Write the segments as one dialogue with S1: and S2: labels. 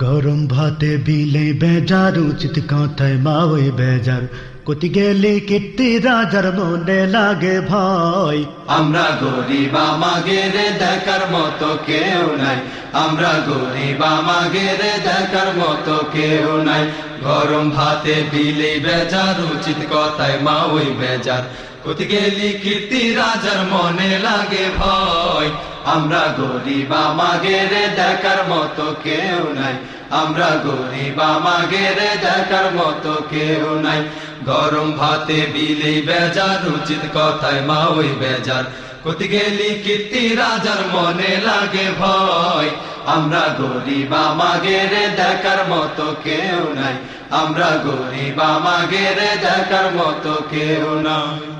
S1: গরম ভাতে বিলে বেজার, উচিত কথায় মা বেজার। কতি গেলে কীর্তি রাজার মনে লাগে ভয়।
S2: আমরা গরিব, আমাগের দেখার মতো কেউ নাই। আমরা গরিব, আমাগের দেখার মতো কেউ নাই। গরম ভাতে বিলে বেজার, উচিত কথায় মা বেজার। কোথি গেলি কীর্তি রাজার মনে লাগে ভয়? আমরা গরিব, আমাগের দেখার মতো কেউ নাই। আমরা গরিব, আমাগের দেখার মতো কেউ নাই। গরম ভাতে বিলি বেজার, উচিত কথায় মা ওই বেজার। কোথি গেলি কীর্তি রাজার মনে লাগে ভয়? আমরা গরিব, আমাগের দেখার মতো কেউ নাই। আমরা গরিব, আমাগের দেখার মতো কেউ নাই।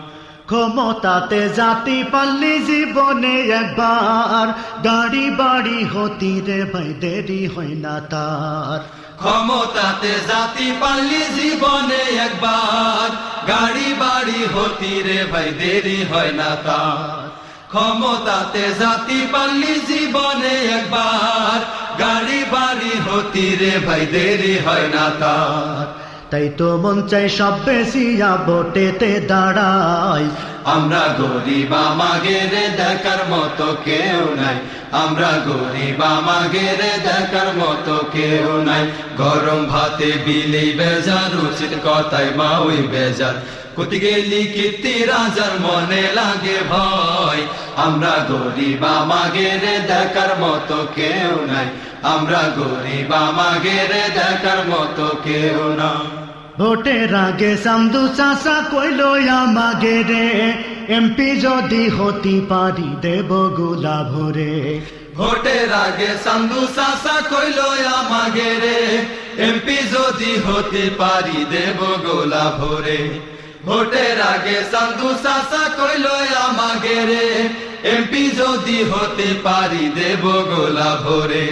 S1: ক্ষমতাতে জাতি পাল্লি জীবনে একবার। গাড়ি বাড়ি হতি রে ভাই, দেরি হয় না তার।
S2: ক্ষমতাতে জাতি পাল্লি জীবনে একবার। গাড়ি বাড়ি হতি রে ভাই, দেরি হয় না তার। ক্ষমতাতে জাতি পাল্লি জীবনে একবার। গাড়ি বাড়ি হতি রে ভাই, দেরি হয় না তার।
S1: তাই তো মন চাই সব বেশিয়া ভোটেতে দাঁড়াই।
S2: আমরা গরিব, আমাগের দেখার মতো কেউ নাই। আমরা গরিব, আমাগের দেখার মতো কেউ নাই। গরম ভাতে বিলি বেজার, উচিত কথায় মা ওই বেজার। কোথি গেলি কীর্তি রাজার মনে লাগে ভয়। আমরা গরিব, আমাগের দেখার মতো কেউ নাই। আমরা গরিব আমাগের দেখার মতো কেউ নাই
S1: ভোটের আগে সামদু চাষা কইল আমাগে রে এমপি যদি হতি পারি দেব গোলা ভরে।
S2: ভোটের আগে সান্দু সাসা কইল আমাগে রে এমপি যদি হতে পারি দেব গোলা ভরে। ভোটের আগে সান্দু সাসা কইল আমাগে রে এমপি যদি হতে পারি দেব গোলা ভরে।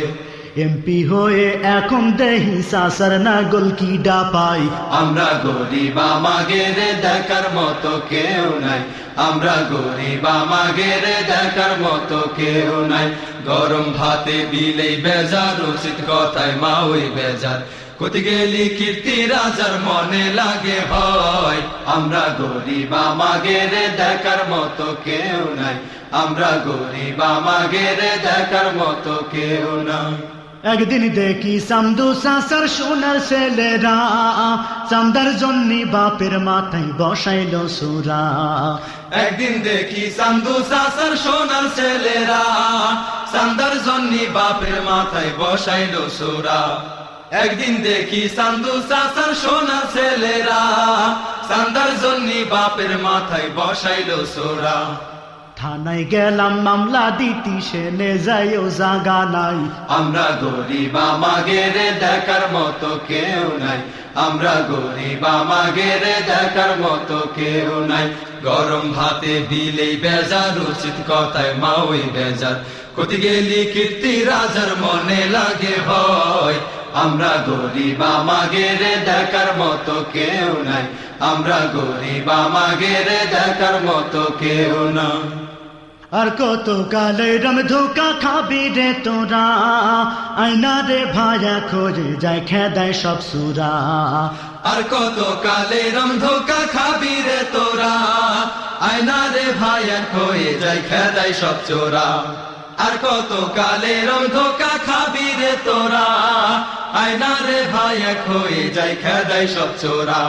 S1: এমপি হয়ে এখন দেহি সাসার না গোল কি ডাপাই
S2: আমরা গরিব, আমাগের দেখার মতো কেউ নাই। আমরা গরিব, আমাগের দেখার মতো কেউ নাই। গরম ভাতে বিলেই বেজার, উচিত কথায় মা ওই বেজার। কোথি গেলি কীর্তি রাজার মনে লাগে ভয় আমরা গরিব, আমাগের দেখার মতো কেউ নাই। আমরা গরিব, আমাগের দেখার মতো কেউ নাই।
S1: একদিন দেখি সামদু সাসার সোনার ছেলেরা চান্দার জন্যে বাপের মাথায় বসাইল সুরা।
S2: একদিন দেখি সান্দু সাসার সোনার ছেলেরা সান্দার জন্যি বাপের মাথায় বসাইল সোরা। একদিন দেখি সান্দু সাসার সোনার ছেলেরা সান্দার জন্যি বাপের মাথায় বসাইল সোরা।
S1: থানায় গেলাম, মামলা দিতি, সেনে যাইও জাগা নাই।
S2: আমরা গরিব, আমাগের দেখার মতো কেউ নাই। আমরা গরিব, আমাগের দেখার মতো কেউ নাই। গরম ভাতে বিলেই বেজার, উচিত কথায় মা ওই বেজার। কোথি গেলি কীর্তি রাজার মনে লাগে ভয়। আমরা গরিব, আমাগের দেখার মতো কেউ নাই। আমরা গরিব, আমাগের দেখার মতো কেউ নাই।
S1: আর কত কালে রম ধোকা খাবি রে তোরা? আয়না রে ভায়া খোঁজে যায়, খেদায় সব সুরা।
S2: আর কত কালে রম ধোকা খাবি রে তোরা? আয়না রে ভাই হয়ে যাই খেদাই সব চোরা। আর কত কালে রম ধোকা খাবি রে তোরা? আয়না রে ভাই হয়ে যাই খেদাই সব চোরা।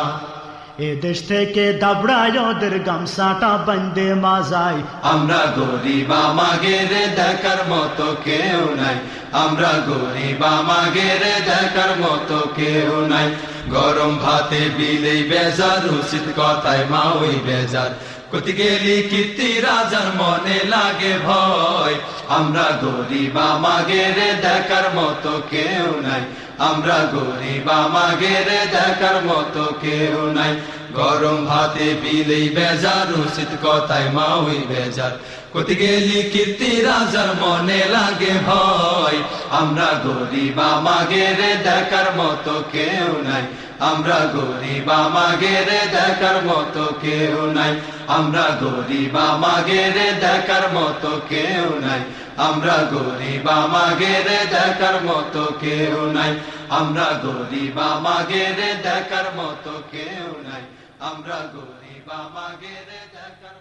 S1: এ দেশ থেকে দাবড়ায় ওদের গামসাটা বন্দে মাজাই
S2: আমরা গরিব, আমাগের দেখার মতো কেউ নাই। আমরা গরিব, আমাগের দেখার মতো কেউ নাই। গরম ভাতে বিলেই বেজার, উচিত কথায় মা ওই বেজার। কোথি গেলি রাজার মনে লাগে ভয়। আমরা গরিব, আমাগের দেখার মতো কেউ নাই। আমরা গরিব, আমাগের দেখার মতো কেউ নাই। গরম ভাতে বিলেই বেজার, উচিত কথায় মা ওই বেজার। কোথি গেলি কীর্তি রাজার মনে লাগে ভয়। আমরা গরিব, আমাগের দেখার মতো কেউ নাই। আমরা গরিব, আমাগের দেখার মতো কেউ নাই। আমরা গরিব, আমাগের দেখার মতো কেউ নাই। আমরা গরিব, আমাগের দেখার মতো কেউ নাই। আমরা গরিব, আমাগের দেখার মতো কেউ নাই। আমরা গরিব, আমাগের দেখার